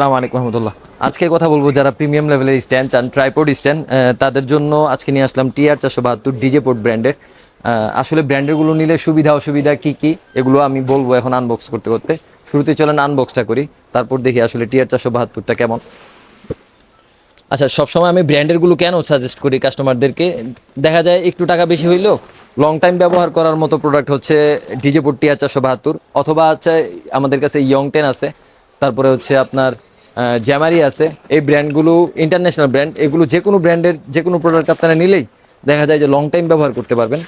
সালাম আলাইকুম রহমতুল্লাহ। আজকে কথা বলব যারা প্রিমিয়াম লেভেলের স্ট্যান্ড চান ট্রাইপোড স্ট্যান্ড তাদের জন্য আজকে নিয়ে আসলাম টিআর চারশো বাহাত্তর ডিজে পোর্ট ব্র্যান্ডের আসলে ব্র্যান্ডেরগুলো নিলে সুবিধা, অসুবিধা কি কি, এগুলো আমি বলব এখন আনবক্স করতে করতে। শুরুতে চলেন আনবক্সটা করি, তারপর দেখি আসলে টিআর চারশো বাহাত্তরটা কেমন। আচ্ছা সবসময় আমি ব্র্যান্ডেরগুলো কেন সাজেস্ট করি কাস্টমারদেরকে দেখা যায় একটু টাকা বেশি হইলেও লং টাইম ব্যবহার করার মতো প্রোডাক্ট হচ্ছে ডিজে পোর্ট টিআর চারশো বাহাত্তর, অথবা হচ্ছে আমাদের কাছে ইয়ং টেন আছে, তারপরে হচ্ছে আপনার জ্যামারি আছে। এই ব্র্যান্ডগুলো ইন্টারন্যাশনাল ব্র্যান্ড এগুলো যে কোনো ব্র্যান্ডের যে কোনো প্রোডাক্ট আপনারা নিলেই দেখা যায় যে লং টাইম ব্যবহার করতে পারবেন।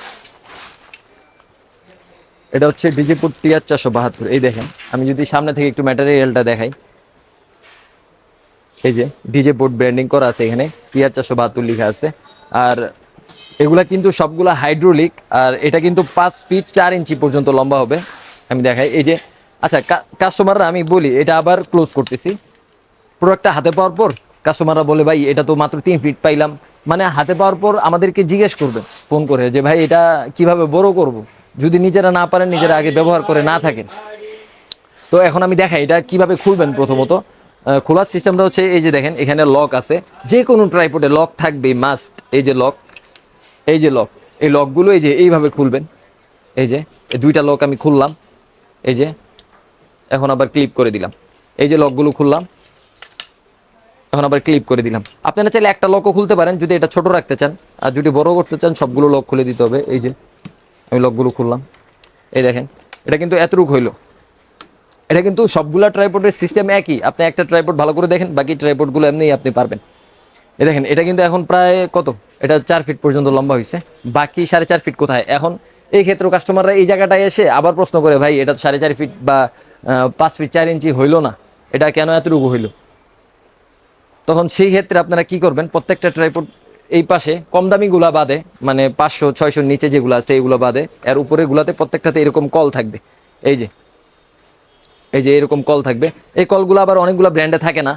এটা হচ্ছে ডিজিপুর টিয়ার চারশো বাহাত্তর। এই দেখেন, আমি যদি সামনে থেকে একটু ম্যাটেরিয়ালটা দেখাই। এই যে ডিজে বোর্ড ব্র্যান্ডিং করা আছে এখানে, টিয়ার চারশো বাহাত্তর লেখা আছে। আর এগুলা কিন্তু সবগুলা হাইড্রোলিক আর এটা কিন্তু পাঁচ ফিট চার ইঞ্চি পর্যন্ত লম্বা হবে। আমি দেখাই, এই যে আচ্ছা কাস্টমাররা আমি বলি, এটা আবার ক্লোজ করতেছি। প্রোডাক্টটা হাতে পাওয়ার পর কাস্টমাররা বলে, ভাই, এটা তো মাত্র তিন ফিট পাইলাম। মানে হাতে পাওয়ার পর আমাদেরকে জিজ্ঞেস করবেন ফোন করে যে, ভাই, এটা কীভাবে বড় করব? যদি নিজেরা না পারেন, নিজেরা আগে ব্যবহার করে না থাকেন। তো এখন আমি দেখাই, এটা কীভাবে খুলবেন প্রথমত। খোলার সিস্টেমটা হচ্ছে এই যে দেখেন, এখানে লক আছে। যে কোনো ট্রাইপোডে লক থাকবে মাস্ট এই যে লক এই যে লক এই লকগুলো এই যে এইভাবে খুলবেন। এই যে, এই দুইটা লক আমি খুললাম। এই যে, এখন আবার ক্লিপ করে দিলাম। এই যে লকগুলো খুললাম। এখন আবার ক্লিপ করে দিলাম। আপনারা চাইলে একটা লকও খুলতে পারেন, যদি এটা ছোট রাখতে চান। আর যদি বড় করতে চান, সবগুলো লক খুলে দিতে হবে। এই যে, আমি লকগুলো খুললাম। এই দেখেন, এটা কিন্তু এতটুক হইল। এটা কিন্তু সবগুলা ট্রাইপোর্টের সিস্টেম একই। আপনি একটা ট্রাইপোর্ট ভালো করে দেখেন, বাকি ট্রাইপোর্টগুলো এমনিই আপনি পারবেন। এই দেখেন, এটা কিন্তু এখন প্রায় কত? এটা চার ফিট পর্যন্ত লম্বা হয়েছে বাকি সাড়ে চার ফিট কোথায়? এখন এই ক্ষেত্রে কাস্টমাররা এই জায়গাটায় এসে আবার প্রশ্ন করে, ভাই, এটা সাড়ে চার ফিট বা পাঁচ ফিট চার ইঞ্চি হইল না। এটা কেন এতটুকু হইল? তখন সেই ক্ষেত্রে আপনারা কি করবেন? প্রত্যেকটা ট্রাইপোর্ট এই পাশে কম দামিগুলা বাদে মানে পাঁচশো, ছয়শোর নিচে যেগুলো আছে, এগুলো বাদে, এর উপরে গুলাতে প্রত্যেকটাতে এরকম কল থাকবে। এই যে এই যে এরকম কল থাকবে। এই কলগুলো আবার অনেকগুলো ব্র্যান্ডে থাকে না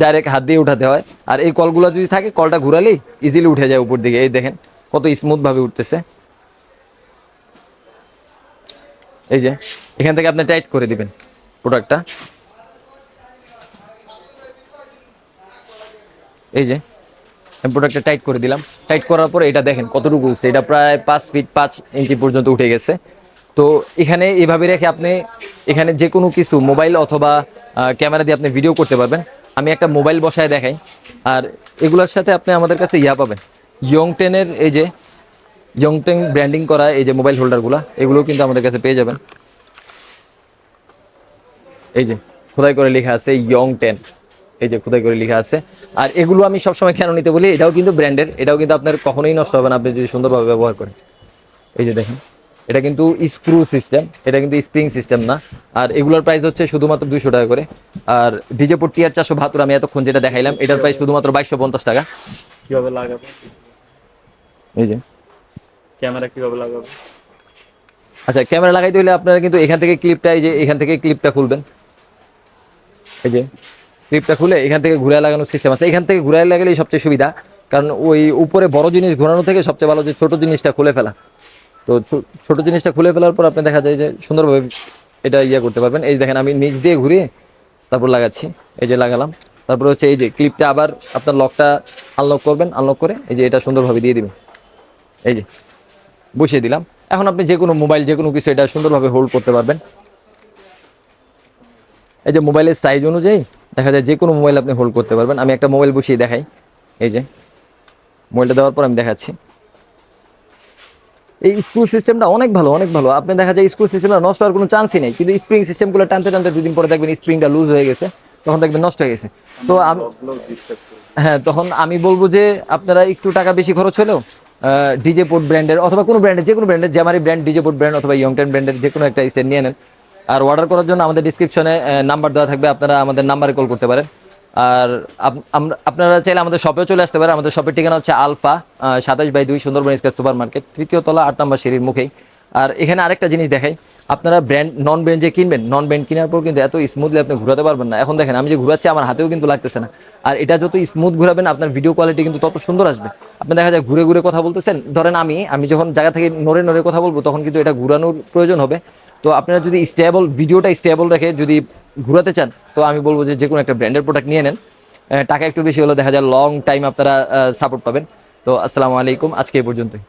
ডাইরেক্ট হাত দিয়ে উঠাতে হয়। আর এই কলগুলো যদি থাকে কলটা ঘুরালেই ইজিলি উঠে যায় উপর দিকে। এই দেখেন, কত স্মুথ ভাবে উঠতেছে। এই যে, এখান থেকে আপনি টাইট করে দিবেন প্রোডাক্টটা এই যে, আমি প্রোডাক্টটা টাইট করে দিলাম। টাইট করার পরে এটা দেখেন কতটুকু উঠছে। এটা প্রায় পাঁচ ফিট পাঁচ ইঞ্চি পর্যন্ত উঠে গেছে। তো এখানে এইভাবে রেখে আপনি এখানে যে কোনো কিছু মোবাইল অথবা ক্যামেরা দিয়ে আপনি ভিডিও করতে পারবেন। আমি একটা মোবাইল বসায় দেখাই। আর এগুলোর সাথে আপনি আমাদের কাছে ইয়া পাবেন। ইয়ং টেনের এই যে ইয়ং টেন ব্র্যান্ডিং করা এই যে মোবাইল হোল্ডারগুলো এগুলো কিন্তু আমাদের কাছে পেয়ে যাবেন। এই যে, খোদাই করে লেখা আছে ইয়ং টেন এই যে খোদাই করে লেখা আছে। আর এগুলো আমি সবসময় কেন নিতে বলি? এটাও কিন্তু ব্র্যান্ডের এটাও কিন্তু আপনার কখনোই নষ্ট হবে না আপনি যদি সুন্দরভাবে ব্যবহার করেন। এই যে দেখেন এটা কিন্তু স্ক্রু সিস্টেম এটা কিন্তু স্প্রিং সিস্টেম না। আর এগুলোর প্রাইস হচ্ছে শুধুমাত্র দুইশো টাকা করে। আর ডিজে পোর্ট টিয়ার চারশো বাহাত্তর আমি এতক্ষণ যেটা দেখাইলাম এটার প্রাইস শুধুমাত্র বাইশশো পঞ্চাশ টাকা। কীভাবে লাগাবো? এই যে। ক্যামেরা কীভাবে লাগাবো? আচ্ছা ক্যামেরা লাগাইতে হলে আপনারা কিন্তু এখান থেকে ক্লিপটা এই যে এখান থেকে ক্লিপটা খুলবেন। এই যে। ক্লিপটা খুলে এখান থেকে ঘুরে লাগানোর সিস্টেম আছে। এখান থেকে ঘুরে লাগালেই সবচেয়ে সুবিধা, কারণ ওই উপরে বড় জিনিস ঘোরানো থেকে সবচেয়ে ভালো যে ছোট জিনিসটা খুলে ফেলা। তো ছোট জিনিসটা খুলে ফেলার পর আপনি দেখা যায় যে সুন্দরভাবে এটা ইয়ে করতে পারবেন। এই দেখেন আমি নিচ দিয়ে ঘুরিয়ে তারপর লাগাচ্ছি, এই যে লাগালাম। তারপর হচ্ছে এই যে ক্লিপটা আবার আপনার লকটা আনলক করবেন আনলক করে এই যে এটা সুন্দরভাবে দিয়ে দিবেন। এই যে, বসিয়ে দিলাম। এখন আপনি যে কোনো মোবাইল যে কোনো কিছু এটা সুন্দরভাবে হোল্ড করতে পারবেন। এই যে মোবাইলের সাইজ অনুযায়ী দেখা যায় যে কোনো মোবাইল আপনি হোল্ড করতে পারবেন। আমি একটা মোবাইল বসিয়ে দেখাই। এই যে মোবাইলটা দেওয়ার পর আমি দেখাচ্ছি। এই স্ক্রু সিস্টেমটা অনেক ভালো অনেক ভালো। আপনি দেখা যায় স্ক্রু সিস্টেমটা নষ্ট হওয়ার কোনো চান্সই নেই। কিন্তু স্প্রিং সিস্টেমগুলো টানতে টানতে দুদিন পরে দেখবেন স্প্রিংটা লুজ হয়ে গেছে। তখন দেখবেন নষ্ট হয়ে গেছে। তো আমি হ্যাঁ তখন আমি বলব যে আপনারা একটু টাকা বেশি খরচ হলেও ডিজে পোর্ট ব্র্যান্ডের অথবা কোনো ব্র্যান্ডের যে কোনো ব্র্যান্ডের জামারি ব্র্যান্ড ডিজে পোর্ট ব্র্যান্ড অথবা ইয়ংটেন ব্র্যান্ডের যে কোনো একটা স্ট্যান্ড নিয়ে নেন। আর অর্ডার করার জন্য আমাদের ডিসক্রিপশনে নাম্বার দেওয়া থাকবে, আপনারা আমাদের নাম্বারে কল করতে পারেন। আর আপনারা চাইলে আমাদের শপেও চলে আসতে পারেন। আমাদের শপের ঠিকানা হচ্ছে আলফা সাতাশ বাই দুই সুন্দরবন স্কয়ার সুপার মার্কেট তৃতীয় তলা, আট নম্বর সিঁড়ির মুখেই। আর এখানে আরেকটা জিনিস দেখাই। আপনারা ব্র্যান্ড নন ব্র্যান্ড যে কিনবেন নন ব্র্যান্ড কেনার পর কিন্তু এত স্মুথলি আপনি ঘুরাতে পারবেন না। এখন দেখেন, আমি যে ঘুরাচ্ছি, আমার হাতেও কিন্তু লাগতেছে না। আর এটা যত স্মুথ ঘুরাবেন, আপনার ভিডিও কোয়ালিটি কিন্তু তত সুন্দর আসবে। আপনি দেখা যায় ঘুরে ঘুরে কথা বলতেছেন। ধরেন আমি আমি যখন জায়গা থেকে নড়ে নড়ে কথা বলব, তখন কিন্তু এটা ঘুরানোর প্রয়োজন হবে। তো আপনারা যদি স্টেবল ভিডিওটা স্টেবল রেখে যদি ঘুরাতে চান, তো আমি বলব যে যে কোনো একটা ব্র্যান্ডের প্রোডাক্ট নিয়ে নেন। টাকা একটু বেশি হলে দেখা যায় লং টাইম আপনারা সাপোর্ট পাবেন। তো আসসালামু আলাইকুম, আজকে এই পর্যন্তই।